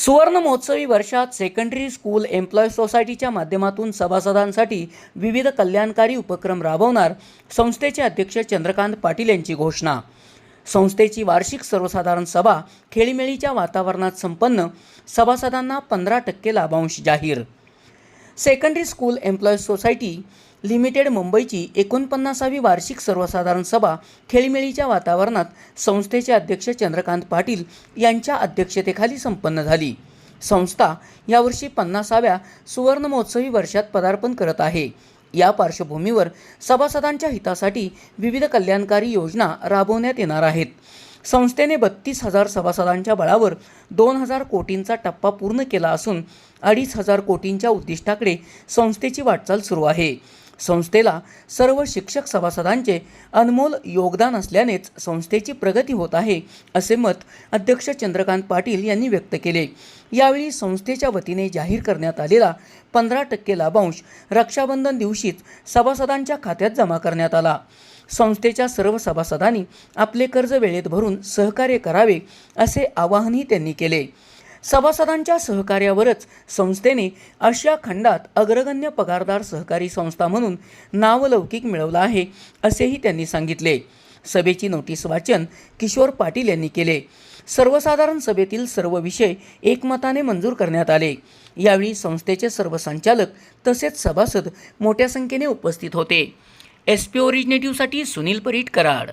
सुवर्ण महोत्सवी वर्षात सेकंडरी स्कूल एम्प्लॉय सोसायटीच्या माध्यमातून सभासदांसाठी विविध कल्याणकारी उपक्रम राबवणार संस्थेचे अध्यक्ष चंद्रकांत पाटील यांची घोषणा. संस्थेची वार्षिक सर्वसाधारण सभा खेळीमेळीच्या वातावरणात संपन्न सभासदांना पंधरा टक्के लाभांश जाहीर. Secondary school employees society limited मुंबईची एकोणपन्नासावी वार्षिक सर्वसाधारण सभा खेळीमेळीच्या वातावरणात संस्थेचे अध्यक्ष चंद्रकांत पाटील यांच्या अध्यक्षतेखाली संपन्न झाली. संस्था यावर्षी पन्नासाव्या सुवर्ण महोत्सवी वर्षात पदार्पण करत आहे. या पार्श्वभूमीवर सभासदांच्या हितासाठी विविध कल्याणकारी योजना राबवण्यात येणार आहेत. संस्थेने बत्तीस हजार सभासदांच्या बळावर दोन हजार कोटींचा टप्पा पूर्ण केला असून अडीच हजार कोटींच्या उद्दिष्टाकडे संस्थेची वाटचाल सुरू आहे. संस्थेला सर्व शिक्षक सभासदांचे अनमोल योगदान असल्यानेच संस्थेची प्रगती होत आहे असे मत अध्यक्ष चंद्रकांत पाटील यांनी व्यक्त केले. यावेळी संस्थेच्या वतीने जाहीर करण्यात आलेला पंधरा टक्के लाभांश रक्षाबंधन दिवशीच सभासदांच्या खात्यात जमा करण्यात आला. संस्थेच्या सर्व सभासदांनी आपले कर्ज वेळेत भरून सहकार्य करावे असे आवाहनही त्यांनी केले. सभासदांच्या सहकार्यावरच संस्थेने आशिया खंडात अग्रगण्य पगारदार सहकारी संस्था म्हणून नावलौकिक मिळवलं आहे असेही त्यांनी सांगितले. सभेची नोटीस वाचन किशोर पाटील यांनी केले. सर्वसाधारण सभेतील सर्व विषय एकमताने मंजूर करण्यात आले. यावेळी संस्थेचे सर्व संचालक तसेच सभासद मोठ्या संख्येने उपस्थित होते. एस पी ओरिजिनेटिव्हसाठी सुनील परीट कराड